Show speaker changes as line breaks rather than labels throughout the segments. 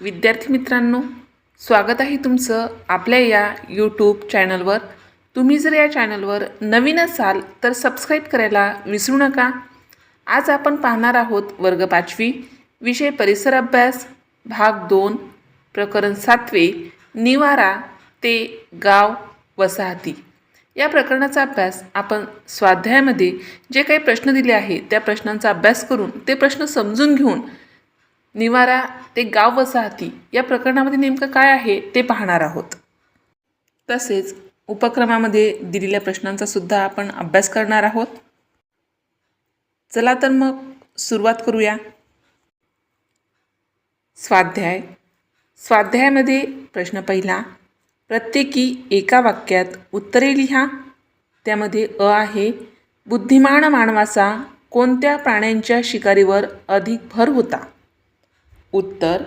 विद्यार्थी मित्रांनो स्वागत आहे तुमचं आपल्या या यूट्यूब चॅनलवर तुम्ही जर या चॅनलवर नवीन असाल तर सबस्क्राईब करायला विसरू नका. आज आपण पाहणार आहोत वर्ग पाचवी विषय परिसर अभ्यास भाग दोन प्रकरण सातवे निवारा ते गाव वसाहती. या प्रकरणाचा अभ्यास आपण स्वाध्यायामध्ये जे काही प्रश्न दिले आहे त्या प्रश्नांचा अभ्यास करून ते प्रश्न समजून घेऊन निवारा ते गाव वसाहती या प्रकरणामध्ये नेमकं काय आहे ते पाहणार आहोत. तसेच उपक्रमामध्ये दिलेल्या प्रश्नांचा सुद्धा आपण अभ्यास करणार आहोत. चला तर मग सुरुवात करूया. स्वाध्याय. स्वाध्यायामध्ये प्रश्न पहिला प्रत्येकी एका वाक्यात उत्तरे लिहा. त्यामध्ये अ आहे बुद्धिमान मानवाचा कोणत्या प्राण्यांच्या शिकारीवर अधिक भर होता? उत्तर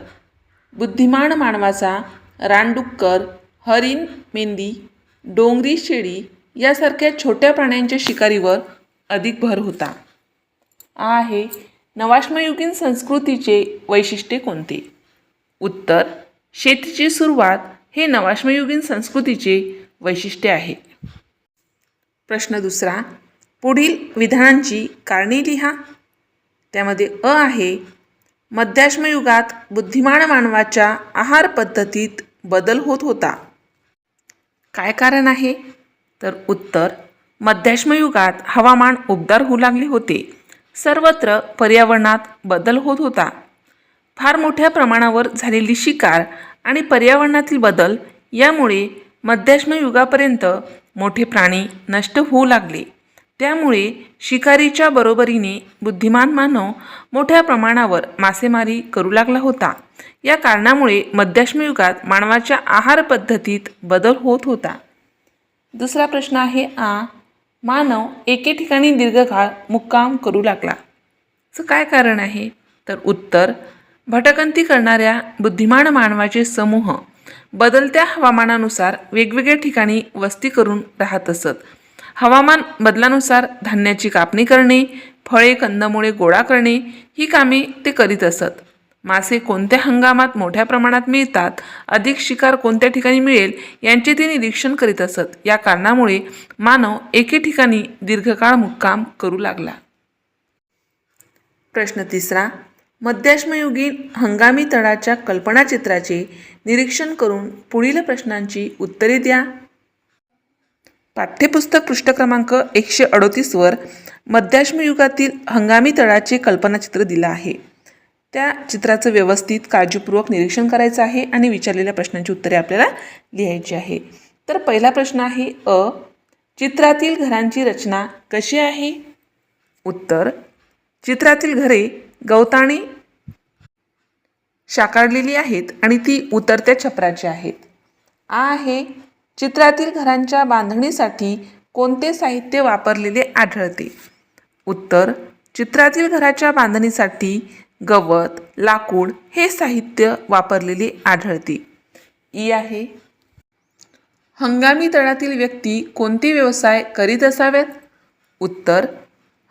बुद्धिमान मानवाचा रानडुक्कर हरिण मेंढी डोंगरी शेळी यासारख्या छोट्या प्राण्यांच्या शिकारीवर अधिक भर होता. आ आहे नवाश्मयुगीन संस्कृतीचे वैशिष्ट्ये कोणते? उत्तर शेतीची सुरुवात हे नवाश्मयुगीन संस्कृतीचे वैशिष्ट्य आहे. प्रश्न दुसरा पुढील विधानांची कारणे लिहा. त्यामध्ये अ आहे मध्याश्मयुगात बुद्धिमान मानवाच्या आहार पद्धतीत बदल होत होता. काय कारण आहे? तर उत्तर मध्याश्मयुगात हवामान उबदार होऊ लागले होते. सर्वत्र पर्यावरणात बदल होत होता. फार मोठ्या प्रमाणावर झालेली शिकार आणि पर्यावरणातील बदल यामुळे मध्याश्म युगापर्यंत मोठे प्राणी नष्ट होऊ लागले. त्यामुळे शिकारीच्या बरोबरीने बुद्धिमान मानव मोठ्या प्रमाणावर मासेमारी करू लागला होता. या कारणामुळे मध्याश्म युगात मानवाच्या आहार पद्धतीत बदल होत होता. दुसरा प्रश्न आहे आ मानव एके ठिकाणी दीर्घकाळ मुक्काम करू लागला. चं काय कारण आहे? तर उत्तर भटकंती करणाऱ्या बुद्धिमान मानवाचे समूह बदलत्या हवामानानुसार वेगवेगळ्या ठिकाणी वस्ती करून राहत असत. हवामान बदलानुसार धान्याची कापणी करणे फळे कंदमुळे गोळा करणे ही कामे ते करीत असत. मासे कोणत्या हंगामात मोठ्या प्रमाणात मिळतात अधिक शिकार कोणत्या ठिकाणी मिळेल यांचे ते निरीक्षण करीत असत. या कारणामुळे मानव एके ठिकाणी दीर्घकाळ मुक्काम करू लागला. प्रश्न तिसरा. मध्याश्मयुगीन हंगामी तळाच्या कल्पनाचित्राचे निरीक्षण करून पुढील प्रश्नांची उत्तरे द्या. पाठ्यपुस्तक पृष्ठ क्रमांक एकशे अडोतीसवर मध्याश्मयुगातील हंगामी तळाचे कल्पनाचित्र दिलं आहे. त्या चित्राचं व्यवस्थित काळजीपूर्वक निरीक्षण करायचं आहे आणि विचारलेल्या प्रश्नांची उत्तरे आपल्याला लिहायची आहे. तर पहिला प्रश्न आहे अ. चित्रातील घरांची रचना कशी आहे? उत्तर. चित्रातील घरे गवताने शाकारलेली आहेत आणि ती उतरत्या छपराची आहेत. आ आहे चित्रातील घरांच्या बांधणीसाठी कोणते साहित्य वापरलेले आढळते? उत्तर चित्रातील घराच्या बांधणीसाठी गवत लाकूड हे साहित्य वापरलेले आढळते. ई आहे. हंगामी तळातील व्यक्ती कोणते व्यवसाय करीत असावेत? उत्तर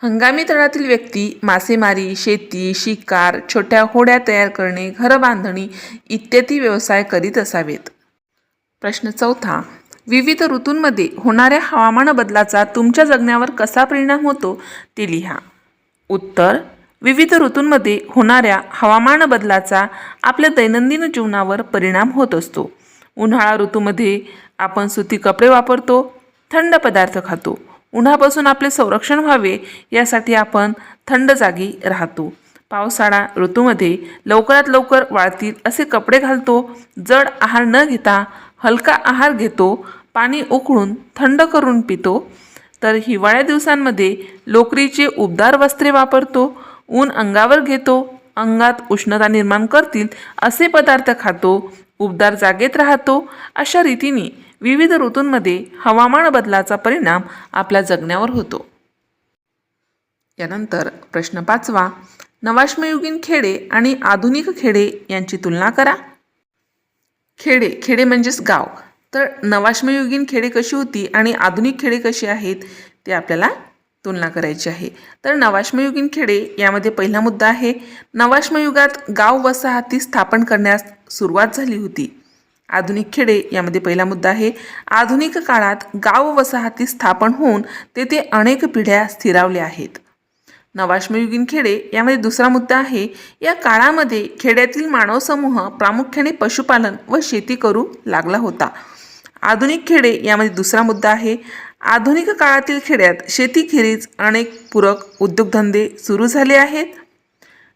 हंगामी तळातील व्यक्ती मासेमारी शेती शिकार छोट्या होड्या तयार करणे घरबांधणी इत्यादी व्यवसाय करीत असावेत. प्रश्न चौथा विविध ऋतूंमध्ये होणाऱ्या हवामान बदलाचा तुमच्या जगण्यावर कसा परिणाम होतो ते लिहा. उत्तर विविध ऋतूंमध्ये होणाऱ्या हवामान बदलाचा आपल्या दैनंदिन जीवनावर परिणाम होत असतो. उन्हाळा ऋतूमध्ये आपण सुती कपडे वापरतो थंड पदार्थ खातो. उन्हापासून आपले संरक्षण व्हावे यासाठी आपण थंड जागी राहतो. पावसाळा ऋतूमध्ये लवकरात लवकर वाळतील असे कपडे घालतो. जड आहार न घेता हलका आहार घेतो. पाणी उकळून थंड करून पितो तर हिवाळ्या दिवसांमध्ये लोकरीचे उबदार वस्त्रे वापरतो ऊन अंगावर घेतो अंगात उष्णता निर्माण करतील असे पदार्थ खातो उबदार जागेत राहतो. अशा रीतीने विविध ऋतूंमध्ये हवामान बदलाचा परिणाम आपल्या जगण्यावर होतो. यानंतर प्रश्न पाचवा नवाश्मयुगीन खेडे आणि आधुनिक खेडे यांची तुलना करा. खेडे खेडे म्हणजेच गाव. तर नवाश्मयुगीन खेडे कशी होती आणि आधुनिक खेडे कशी आहेत ते आपल्याला तुलना करायची आहे. तर नवाश्मयुगीन खेडे यामध्ये पहिला मुद्दा आहे. नवाश्मयुगात गाव वसाहती स्थापन करण्यास सुरुवात झाली होती. आधुनिक खेडे यामध्ये पहिला मुद्दा आहे. आधुनिक काळात गाव वसाहती स्थापन होऊन तेथे अनेक पिढ्या स्थिरावल्या आहेत. नवाश्मयुगीन खेडे यामध्ये दुसरा मुद्दा आहे. या काळामध्ये खेड्यातील मानव समूह प्रामुख्याने पशुपालन व शेती करू लागला होता. आधुनिक खेडे यामध्ये दुसरा मुद्दा आहे. आधुनिक काळातील खेड्यात शेतीखेरीज अनेक पूरक उद्योगधंदे सुरू झाले आहेत.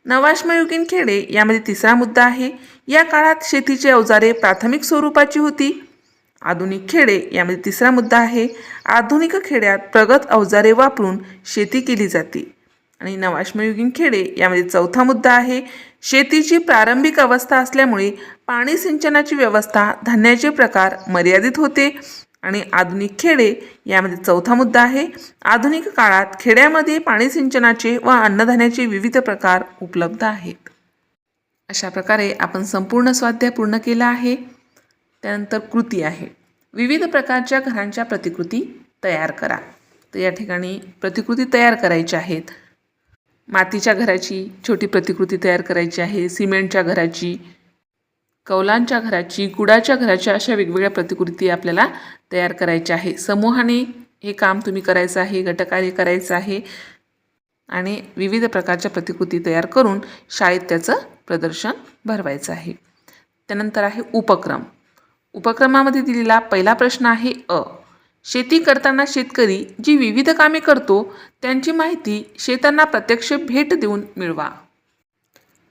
नवाश्मयुगीन खेडे यामध्ये तिसरा मुद्दा आहे. या काळात शेतीची अवजारे प्राथमिक स्वरूपाची होती. आधुनिक खेडे यामध्ये तिसरा मुद्दा आहे. आधुनिक खेड्यात प्रगत अवजारे वापरून शेती केली जाते. आणि नवाश्मयुगीन खेडे यामध्ये चौथा मुद्दा आहे. शेतीची प्रारंभिक अवस्था असल्यामुळे पाणी सिंचनाची व्यवस्था धान्याचे प्रकार मर्यादित होते. आणि आधुनिक खेडे यामध्ये चौथा मुद्दा आहे. आधुनिक काळात खेड्यामध्ये पाणी सिंचनाचे व अन्नधान्याचे विविध प्रकार उपलब्ध आहेत. अशा प्रकारे आपण संपूर्ण स्वाध्याय पूर्ण केला आहे. त्यानंतर कृती आहे. विविध प्रकारच्या घरांच्या प्रतिकृती तयार करा. तर या ठिकाणी प्रतिकृती तयार करायच्या आहेत. मातीच्या घराची छोटी प्रतिकृती तयार करायची आहे सिमेंटच्या घराची कौलांच्या घराची कुडाच्या घराच्या अशा वेगवेगळ्या प्रतिकृती आपल्याला तयार करायच्या आहे. समूहाने हे काम तुम्ही करायचं आहे गटकार्य करायचं आहे आणि विविध प्रकारच्या प्रतिकृती तयार करून शाळेत त्याचं प्रदर्शन भरवायचं आहे. त्यानंतर आहे उपक्रम. उपक्रमामध्ये दिलेला पहिला प्रश्न आहे अ. शेती करताना शेतकरी जी विविध कामे करतो त्यांची माहिती शेतांना प्रत्यक्ष भेट देऊन मिळवा.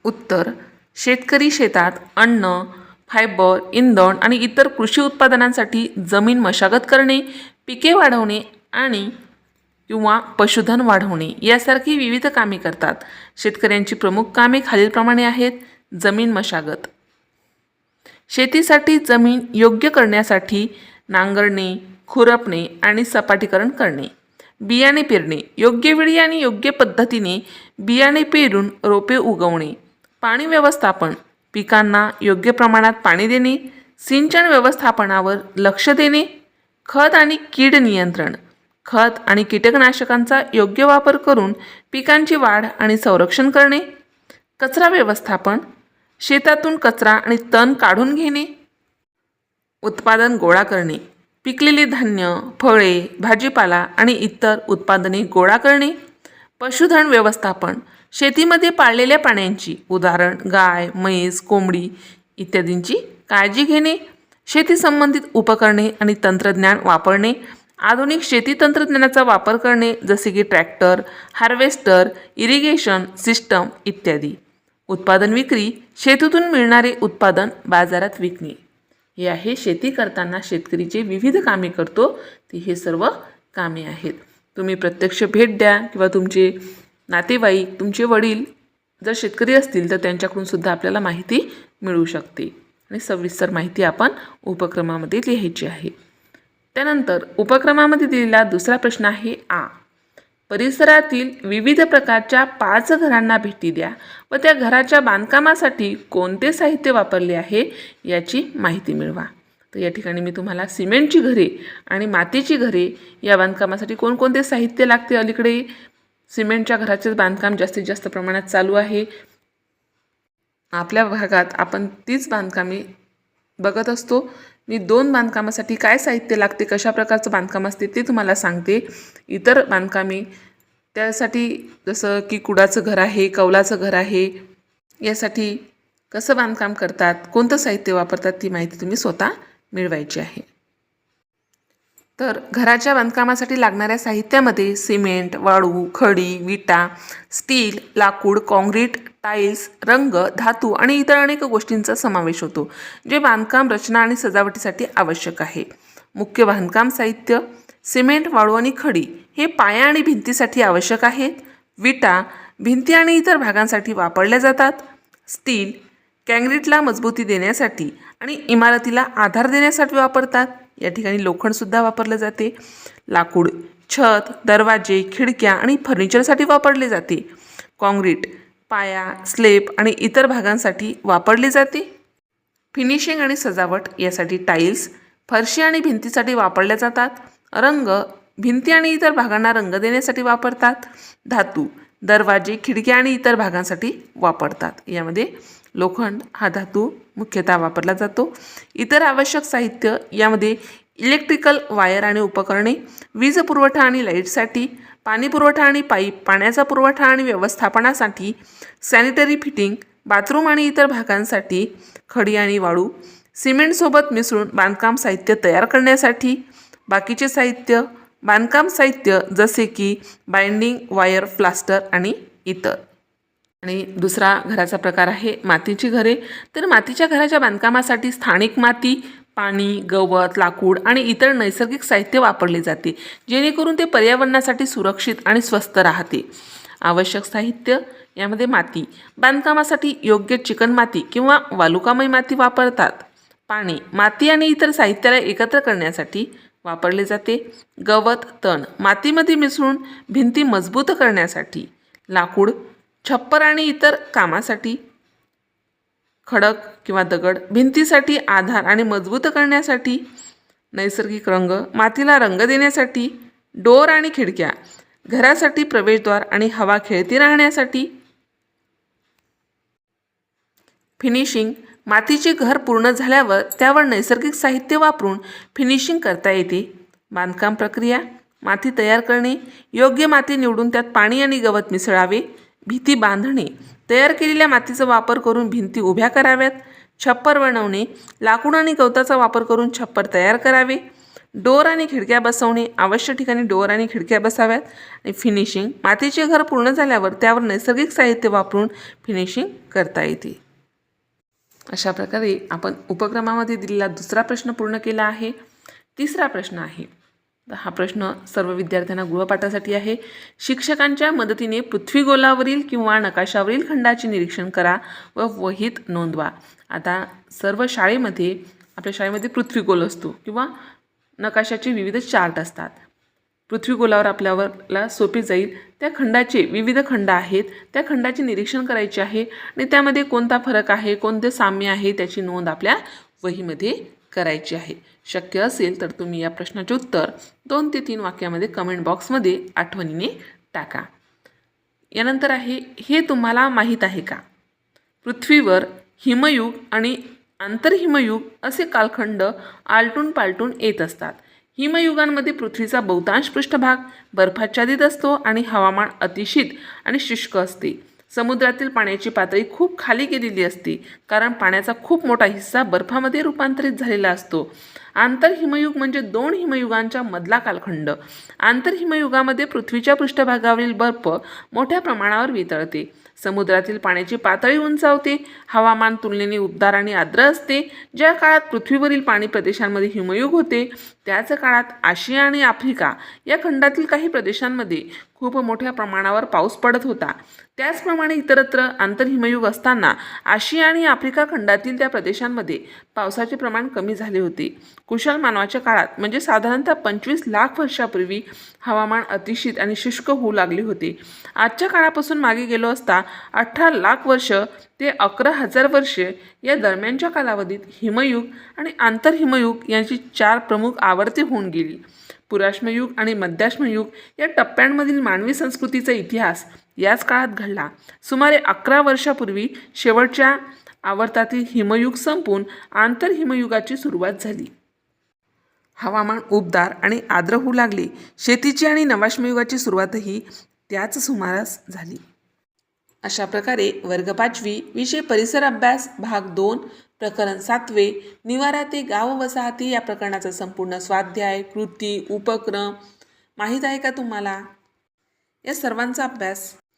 उत्तर शेतकरी शेतात अन्न फायबर इंधन आणि इतर कृषी उत्पादनांसाठी जमीन मशागत करणे पिके वाढवणे आणि किंवा पशुधन वाढवणे यासारखी विविध कामे करतात. शेतकऱ्यांची प्रमुख कामे खालीलप्रमाणे आहेत. जमीन मशागत. शेतीसाठी जमीन योग्य करण्यासाठी नांगरणे खुरपणे आणि सपाटीकरण करणे. बियाणे पेरणे. योग्य वेळी आणि योग्य पद्धतीने बियाणे पेरून रोपे उगवणे. पाणी व्यवस्थापन. पिकांना योग्य प्रमाणात पाणी देणे. सिंचन व्यवस्थापनावर लक्ष देणे. खत आणि कीड नियंत्रण. खत आणि कीटकनाशकांचा योग्य वापर करून पिकांची वाढ आणि संरक्षण करणे. कचरा व्यवस्थापन. शेतातून कचरा आणि तण काढून घेणे. उत्पादन गोळा करणे. पिकलेले धान्य फळे भाजीपाला आणि इतर उत्पादने गोळा करणे पशुधन व्यवस्थापन शेतीमध्ये पाळलेल्या प्राण्यांची उदाहरण गाय म्हैस कोंबडी इत्यादींची काळजी घेणे शेती संबंधित उपकरणे आणि तंत्रज्ञान वापरणे आधुनिक शेती तंत्रज्ञानाचा वापर करणे जसे की ट्रॅक्टर हार्वेस्टर इरिगेशन सिस्टम इत्यादी. उत्पादन विक्री शेतीतून मिळणारे उत्पादन बाजारात विकणे. हे आहे शेती करताना शेतकरी जे विविध कामे करतो ती हे सर्व कामे आहेत. तुम्ही प्रत्यक्ष भेट द्या किंवा तुमचे नातेवाईक तुमचे वडील जर शेतकरी असतील तर त्यांच्याकडून सुद्धा आपल्याला माहिती मिळू शकते. आणि सविस्तर माहिती आपण उपक्रमामध्ये लिहायची आहे. त्यानंतर उपक्रमामध्ये दिलेला दुसरा प्रश्न आहे आ. परिसरातील विविध प्रकारच्या पाच घरांना भेटी द्या व त्या घराच्या बांधकामासाठी कोणते साहित्य वापरले आहे याची माहिती मिळवा. तर या ठिकाणी मी तुम्हाला सिमेंटची घरे आणि मातीची घरे या बांधकामासाठी कोणकोणते साहित्य लागते अलीकडे? सिमेंटच्या घराचे बांधकाम जास्तीत जास्त प्रमाणात चालू आहे. आपल्या भागात आपण तीच बांधकामे बघत असतो. मी दोन बांधकामासाठी काय साहित्य लागते कशा प्रकारचं बांधकाम असते ते तुम्हाला सांगते. इतर बांधकामे त्यासाठी जसं की कुडाचं घर आहे कौलाचं घर आहे यासाठी कसं बांधकाम करतात कोणतं साहित्य वापरतात ती माहिती तुम्ही स्वतः मिळवायची आहे. तर घराच्या बांधकामासाठी लागणाऱ्या साहित्यामध्ये सिमेंट वाळू खडी विटा स्टील लाकूड काँक्रीट टाईल्स रंग धातू आणि इतर अनेक गोष्टींचा समावेश होतो जे बांधकाम रचना आणि सजावटीसाठी आवश्यक आहे. मुख्य बांधकाम साहित्य सिमेंट वाळू आणि खडी हे पाया आणि भिंतीसाठी आवश्यक आहेत. विटा भिंती आणि इतर भागांसाठी वापरल्या जातात. स्टील कँग्रीटला मजबूती देण्यासाठी आणि इमारतीला आधार देण्यासाठी वापरतात. या ठिकाणी लोखंडसुद्धा वापरले जाते. लाकूड छत दरवाजे खिडक्या आणि फर्निचरसाठी वापरले जाते. काँक्रीट पाया स्लेब आणि इतर भागांसाठी वापरले जाते. फिनिशिंग आणि सजावट यासाठी टाईल्स फरशी आणि भिंतीसाठी वापरल्या जातात. रंग भिंती आणि इतर भागांना रंग देण्यासाठी वापरतात. धातू दरवाजे खिडक्या आणि इतर भागांसाठी वापरतात. यामध्ये लोखंड हा धातू मुख्यतः वापरला जातो. इतर आवश्यक साहित्य यामध्ये इलेक्ट्रिकल वायर आणि उपकरणे वीज पुरवठा आणि लाईटसाठी पाणी पुरवठा आणि पाईप पाण्याचा पुरवठा आणि व्यवस्थापनासाठी सॅनिटरी फिटिंग बाथरूम आणि इतर भागांसाठी खडी आणि वाळू सिमेंटसोबत मिसळून बांधकाम साहित्य तयार करण्यासाठी बाकीचे साहित्य बांधकाम साहित्य जसे की बाइंडिंग वायर प्लास्टर आणि इतर. आणि दुसरा घराचा प्रकार आहे मातीची घरे. तर मातीच्या घराच्या बांधकामासाठी स्थानिक माती पाणी गवत लाकूड आणि इतर नैसर्गिक साहित्य वापरले जाते जेणेकरून ते पर्यावरणासाठी सुरक्षित आणि स्वस्त राहते. आवश्यक साहित्य यामध्ये माती. बांधकामासाठी योग्य चिकणमाती किंवा वालुकामय माती वापरतात. पाणी माती आणि इतर साहित्याला एकत्र करण्यासाठी वापरले जाते. गवत तण मातीमध्ये मिसळून भिंती मजबूत करण्यासाठी. लाकूड छप्पर आणि इतर कामासाठी खडक किंवा दगड भिंतीसाठी आधार आणि मजबूत करण्यासाठी नैसर्गिक रंग मातीला रंग देण्यासाठी डोर आणि खिडक्या घरासाठी प्रवेशद्वार आणि हवा खेळती राहण्यासाठी फिनिशिंग मातीचे घर पूर्ण झाल्यावर त्यावर नैसर्गिक साहित्य वापरून फिनिशिंग करता येते. बांधकाम प्रक्रिया माती तयार करणे योग्य माती निवडून त्यात पाणी आणि गवत मिसळावे. भीती बांधणे तयार केलेल्या मातीचा वापर करून भिंती उभ्या कराव्यात. छप्पर बनवणे लाकूड आणि गवताचा वापर करून छप्पर तयार करावे. डोर आणि खिडक्या बसवणे आवश्यक ठिकाणी डोर आणि खिडक्या बसाव्यात. आणि फिनिशिंग मातीचे घर पूर्ण झाल्यावर त्यावर नैसर्गिक साहित्य वापरून फिनिशिंग करता येते. अशा प्रकारे आपण उपक्रमामध्ये दिलेला दुसरा प्रश्न पूर्ण केला आहे. तिसरा प्रश्न आहे हा प्रश्न सर्व विद्यार्थ्यांना गृहपाठासाठी आहे. शिक्षकांच्या मदतीने पृथ्वीगोलावरील किंवा नकाशावरील खंडाचे निरीक्षण करा व वहीत नोंदवा. आता सर्व शाळेमध्ये आपल्या शाळेमध्ये पृथ्वीगोल असतो किंवा नकाशाचे विविध चार्ट असतात. पृथ्वीगोलावर आपल्यावरला सोपे जाईल. त्या खंडाचे विविध खंड आहेत. त्या खंडाचे निरीक्षण करायचे आहे आणि त्यामध्ये कोणता फरक आहे कोणते साम्य आहे त्याची नोंद आपल्या वहीमध्ये करायची आहे. शक्य असेल तर तुम्ही या प्रश्नाचे उत्तर दोन ते तीन वाक्यामध्ये कमेंट बॉक्समध्ये आठवणीने टाका. यानंतर आहे हे तुम्हाला माहीत आहे का? पृथ्वीवर हिमयुग आणि आंतरहिमयुग असे कालखंड आलटून पालटून येत असतात. हिमयुगांमध्ये पृथ्वीचा बहुतांश पृष्ठभाग बर्फाच्छादित असतो आणि हवामान अतिशीत आणि शुष्क असते. समुद्रातील पाण्याची पातळी खूप खाली गेलेली असते कारण पाण्याचा खूप मोठा हिस्सा बर्फामध्ये रूपांतरित झालेला असतो. आंतरहिमयुग म्हणजे दोन हिमयुगांच्या मधला कालखंड. आंतरहिमयुगामध्ये पृथ्वीच्या पृष्ठभागावरील बर्फ मोठ्या प्रमाणावर वितळते. समुद्रातील पाण्याची पातळी उंचावते. हवामान तुलनेने उबदार आणि आर्द्र असते. ज्या काळात पृथ्वीवरील पाणी प्रदेशांमध्ये हिमयुग होते त्याच काळात आशिया आणि आफ्रिका या खंडातील काही प्रदेशांमध्ये खूप मोठ्या प्रमाणावर पाऊस पडत होता. त्याचप्रमाणे इतरत्र आंतरहिमयुग असताना आशिया आणि आफ्रिका खंडातील त्या प्रदेशांमध्ये पावसाचे प्रमाण कमी झाले होते. कुशल मानवाच्या काळात म्हणजे साधारणतः पंचवीस लाख वर्षापूर्वी हवामान अतिशीत आणि शुष्क होऊ लागले होते. आजच्या काळापासून मागे गेलो असता अठरा लाख वर्ष ते अकरा हजार वर्षे या दरम्यानच्या कालावधीत हिमयुग आणि आंतरहिमयुग यांची चार प्रमुख आवर्ते होऊन गेली. पुराश्मयुग आणि मध्याश्मयुग या टप्प्यांमधील मानवी संस्कृतीचा इतिहास याच काळात घडला. सुमारे अकरा वर्षापूर्वी शेवटच्या आवर्तातील हिमयुग संपून आंतरहिमयुगाची सुरुवात झाली. हवामान उबदार आणि आर्द्र होऊ लागले. शेतीची आणि नवाश्मयुगाची सुरुवातही त्याच सुमारास झाली. अशा प्रकारे वर्ग पाचवी विषय परिसर अभ्यास भाग दोन प्रकरण सातवे निवारा ते गाव वसाहती या प्रकरणाचा संपूर्ण स्वाध्याय कृती उपक्रम माहीत आहे का तुम्हाला? या सर्वांचा अभ्यास